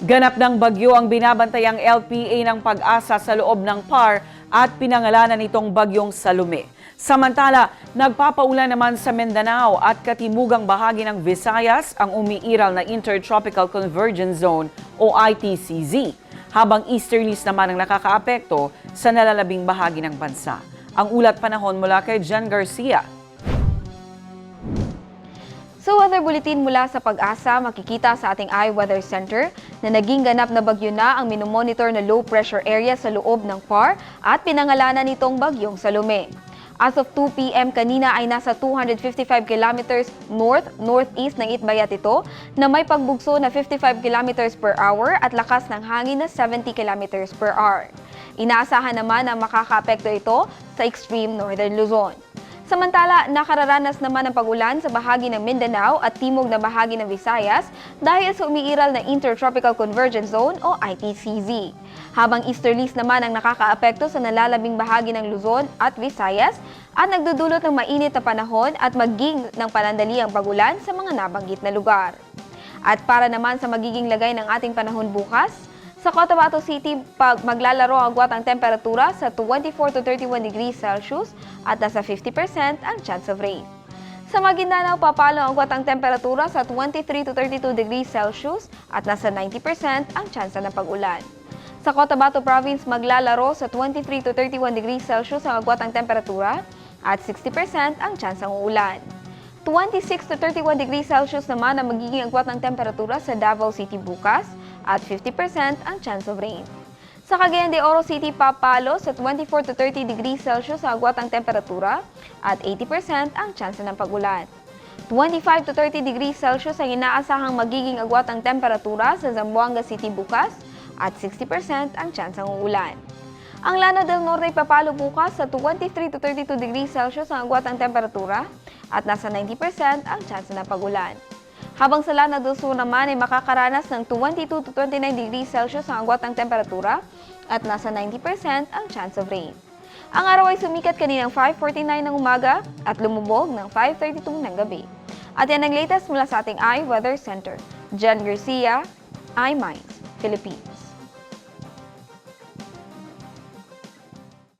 Ganap ng bagyo ang binabantayang LPA ng pag-asa sa loob ng PAR at pinangalanan nitong bagyong Salome. Samantala, nagpapaulan naman sa Mindanao at katimugang bahagi ng Visayas ang umiiral na Intertropical Convergence Zone o ITCZ, habang easterlies naman ang nakakaapekto sa nalalabing bahagi ng bansa. Ang ulat panahon mula kay Jen Garcia. Sa weather bulletin mula sa pag-asa, makikita sa ating iWeather Center na naging ganap na bagyo na ang minomonitor na low pressure area sa loob ng PAR at pinangalanan nitong bagyong Salome. As of 2 p.m. kanina ay nasa 255 kilometers north-northeast ng Itbayat ito na may pagbugso na 55 kilometers per hour at lakas ng hangin na 70 kilometers per hour. Inaasahan naman na makakaapekto ito sa extreme northern Luzon. Samantala, nakararanas naman ng pag-ulan sa bahagi ng Mindanao at timog na bahagi ng Visayas dahil sa umiiral na Intertropical Convergence Zone o ITCZ. Habang easterlies naman ang nakakaapekto sa nalalabing bahagi ng Luzon at Visayas at nagdudulot ng mainit na panahon at maging ng panandaliang pag-ulan sa mga nabanggit na lugar. At para naman sa magiging lagay ng ating panahon bukas, sa Cotabato City, pag maglalaro ang agwat ang temperatura sa 24 to 31 degrees Celsius at nasa 50% ang chance of rain. Sa Maguindanao, papalo ang agwat ang temperatura sa 23 to 32 degrees Celsius at nasa 90% ang chance ng pag-ulan. Sa Cotabato Province, maglalaro sa 23 to 31 degrees Celsius ang agwat ang temperatura at 60% ang chance ng uulan. 26 to 31 degrees Celsius naman ang magiging agwat ng temperatura sa Davao City bukas at 50% ang chance of rain. Sa Cagayan de Oro City, papalo sa 24 to 30 degrees Celsius ang agwat ng temperatura at 80% ang chance ng pag-ulan. 25 to 30 degrees Celsius ang inaasahang magiging agwat ng temperatura sa Zamboanga City bukas at 60% ang chance ng uulan. Ang Lano del Norte papalo bukas sa 23 to 32 degrees Celsius ang agwat ng temperatura at nasa 90% ang chance ng pag-ulan. Habang sa Lana del Sur naman ay makakaranas ng 22 to 29 degrees Celsius ang agwat ng temperatura at nasa 90% ang chance of rain. Ang araw ay sumikat kaninang 5.49 ng umaga at lumubog ng 5.32 ng gabi. At yan ang latest mula sa ating iWeather Center. Jen Garcia, iMinds, Philippines.